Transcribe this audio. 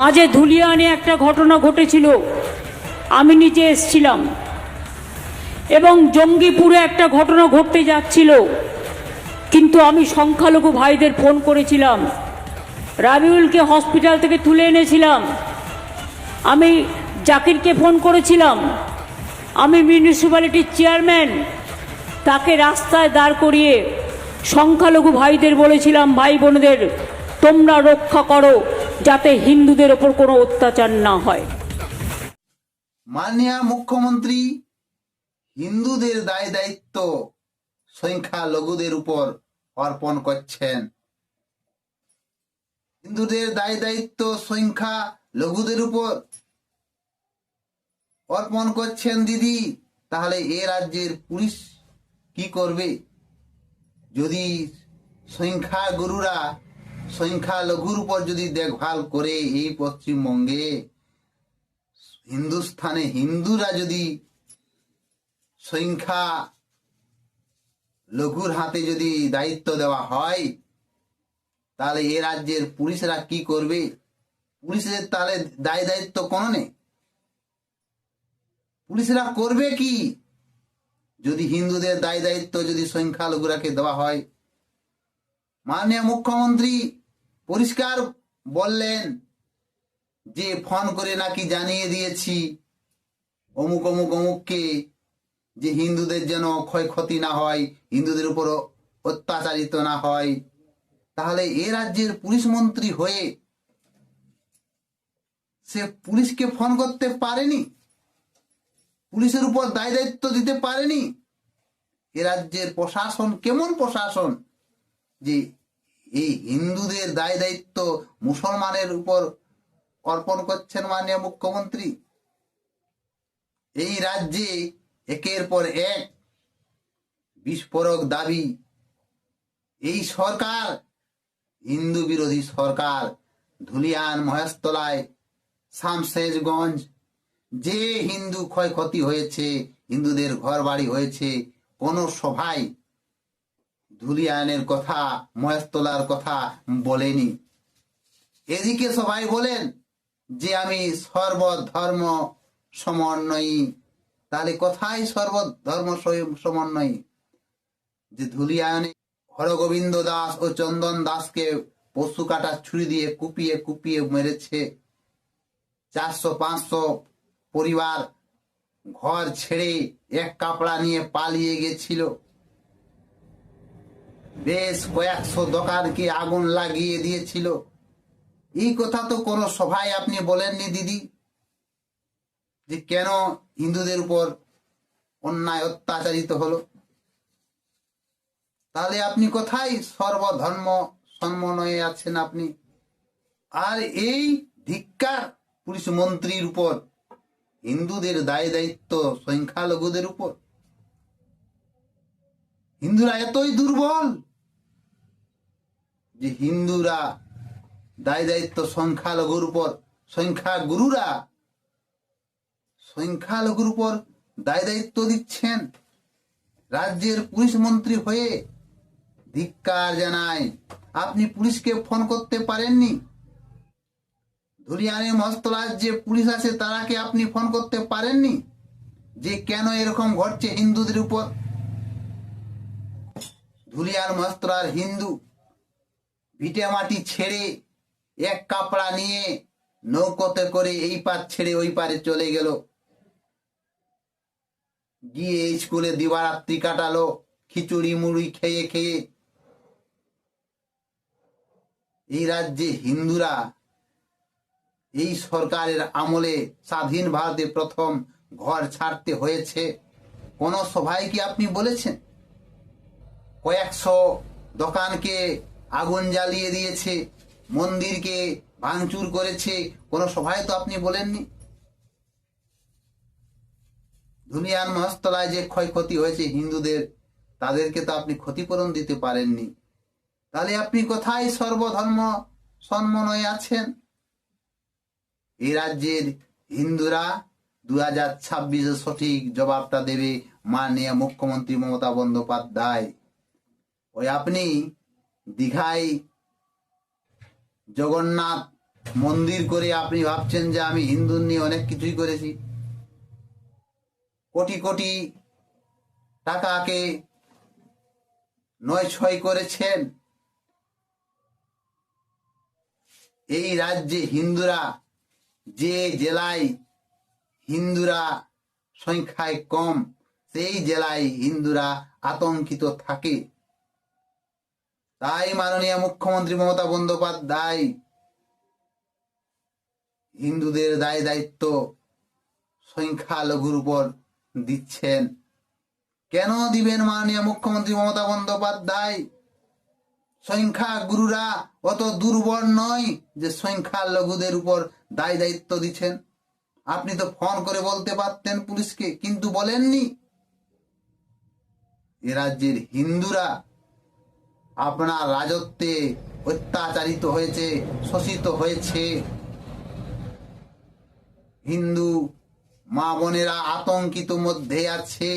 মাঝে ধুলিয়ানে একটা ঘটনা ঘটেছিল। আমি নিজে এসছিলাম। এবং জঙ্গিপুরে একটা ঘটনা ঘটতে যাচ্ছিল। কিন্তু আমি সংখ্যালঘু ভাইদের ফোন করেছিলাম। রাবিউলকে হসপিটাল থেকে তুলে এনেছিলাম। আমি জাকিরকে ফোন করেছিলাম। আমি মিউনিসিপ্যালিটির চেয়ারম্যান। তাকে রাস্তায় দাঁড় করিয়ে সংখ্যালঘু ভাইদের বলেছিলাম, ভাই বোনদের, তোমরা রক্ষা করো। যাতে হিন্দুদের ওপর কোনো অত্যাচার না হয়। মাননীয় মুখ্যমন্ত্রী, হিন্দুদের দায় দায়িত্ব সংখ্যা লঘুদের উপর অর্পণ করছেন। হিন্দুদের দায় দায়িত্ব সংখ্যা লঘুদের উপর অর্পণ করছেন দিদি, তাহলে এ রাজ্যের পুলিশ কি করবে? যদি সংখ্যা গুরুরা সংখ্যা লঘুর উপর যদি দেখভাল করে এই পশ্চিমবঙ্গে, হিন্দুস্থানে হিন্দুরা যদি সংখ্যা লঘুর হাতে যদি দায়িত্ব দেওয়া হয়, তাহলে এ রাজ্যের পুলিশরা কি করবে? পুলিশের তাহলে দায় দায়িত্ব কোনো নেই পুলিশরা করবে কি? যদি হিন্দুদের দায় দায়িত্ব যদি সংখ্যালঘুরাকে দেওয়া হয় মাননীয় মুখ্যমন্ত্রী পরিষ্কার বললেন যে ফোন করে নাকি জানিয়ে দিয়েছি অমুক অমুক অমুককে যে হিন্দুদের যেন ক্ষয়ক্ষতি না হয় হিন্দুদের উপর অত্যাচারিত না হয়, তাহলে এ রাজ্যের পুলিশ মন্ত্রী হয়ে সে পুলিশকে ফোন করতে পারেনি? পুলিশের উপর দায় দায়িত্ব দিতে পারেনি? এ রাজ্যের প্রশাসন কেমন প্রশাসন? যে এই হিন্দুদের দায় দায়িত্ব মুসলমানের উপর অর্পণ করছেন মাননীয় মুখ্যমন্ত্রী। এই রাজ্যে একের পর এক বিস্ফোরক দাবি। এই সরকার, হিন্দু বিরোধী সরকার, ধুলিয়ান মহেশতলায়, শামশেজগঞ্জ, যে হিন্দু ক্ষয়ক্ষতি হয়েছে, হিন্দুদের ঘর বাড়ি হয়েছে, কোন সভায় ধুলিয়ানের কথা, মহেশতলার কথা বলেনি। এদিকে সবাই বলেন যে আমি সর্বধর্ম সমন্বয়ী। তাহলে কোথায় সর্বধর্ম সম- সমন্বয়ী। যে ধুলিয়ানে হরগোবিন্দ দাস ও চন্দন দাসকে পশু কাটা ছুরি দিয়ে কুপিয়ে কুপিয়ে মেরেছে। চারশো পাঁচশো পরিবার ঘর ছেড়ে এক কাপড়া নিয়ে পালিয়ে গেছিল। বেশ কয়েকশো দোকানকে আগুন লাগিয়ে দিয়েছিল। এই কথা তো কোনো সভায় আপনি বলেননি, দিদি, যে কেন হিন্দুদের উপর অন্যায় অত্যাচারিত হলো? তাহলে আপনি কোথায় সর্বধর্ম সম্মানয়ে আছেন আপনি? আর এই ধিক্কার পুলিশ মন্ত্রীর উপর, হিন্দুদের দায় দায়িত্ব সংখ্যালঘুদের উপর? হিন্দুরা এতই দুর্বল যে হিন্দুরা দায় দায়িত্ব সংখ্যালঘুর উপর সংখ্যা গুরুরা সংখ্যালঘুর উপর দায় দায়িত্ব দিচ্ছেন, রাজ্যের পুলিশ মন্ত্রী হয়ে ধিক্কার জানায়, আপনি পুলিশকে ফোন করতে পারেননি? ধুলিয়ানে মস্তলার যে পুলিশ আছে, তারাকে আপনি ফোন করতে পারেননি? যে কেন এরকম ঘটছে হিন্দুদের উপর? ধুলিয়ার মস্তলার হিন্দু ভিটে মাটি ছেড়ে এক কাপড়া নিয়ে নৌকোতে করে এই পার ছেড়ে ওই পারে চলে গেল। গিয়ে স্কুলে দিবারাত্রি কাটালো, খিচুড়ি, মুড়ি খেয়ে খেয়ে। এই রাজ্যে হিন্দুরা এই সরকারের আমলে স্বাধীন ভারতে প্রথম ঘর ছাড়তে হয়েছে। কোন সভায় কি আপনি বলেছেন? কয়েকশো দোকানকে আগুন জ্বালিয়ে দিয়েছে, মন্দিরকে ভাঙচুর করেছে, কোনো সভায় তো আপনি বলেননি? ধুলিয়ান মহস্তলায় যে ক্ষয়ক্ষতি হয়েছে হিন্দুদের, তাদেরকে তো আপনি ক্ষতিপূরণ দিতে পারেননি। তাহলে আপনি কোথায় সর্বধর্ম সম্মানয়ে আছেন? এই রাজ্যের হিন্দুরা দু হাজার ছাব্বিশে সঠিক জবাবটা দেবে মাননীয় মুখ্যমন্ত্রী মমতা বন্দ্যোপাধ্যায়। ওই আপনি দীঘায় জগন্নাথ মন্দির করে আপনি ভাবছেন যে আমি হিন্দু নিয়ে অনেক কিছুই করেছি। কোটি কোটি টাকাকে নয় ছয় করেছেন। এই রাজ্যে হিন্দুরা, যে জেলায় হিন্দুরা সংখ্যায় কম, সেই জেলায় হিন্দুরা আতঙ্কিত থাকে। তাই মাননীয় মুখ্যমন্ত্রী মমতা বন্দ্যোপাধ্যায় হিন্দুদের দায় দায়িত্ব সংখ্যালঘুর উপর দিচ্ছেন। কেন দিবেন মাননীয় মুখ্যমন্ত্রী মমতা বন্দ্যোপাধ্যায়? সংখ্যাগুরুরা অত দুর্বল নয় যে সংখ্যালঘুদের উপর দায় দায়িত্ব দিচ্ছেন। আপনি তো ফোন করে বলতে পারতেন পুলিশকে, কিন্তু বলেননি। এ রাজ্যের হিন্দুরা আপনার রাজত্বে অত্যাচারিত হয়েছে শোষিত হয়েছে। হিন্দু মা বোনেরা আতঙ্কিত মধ্যে আছে।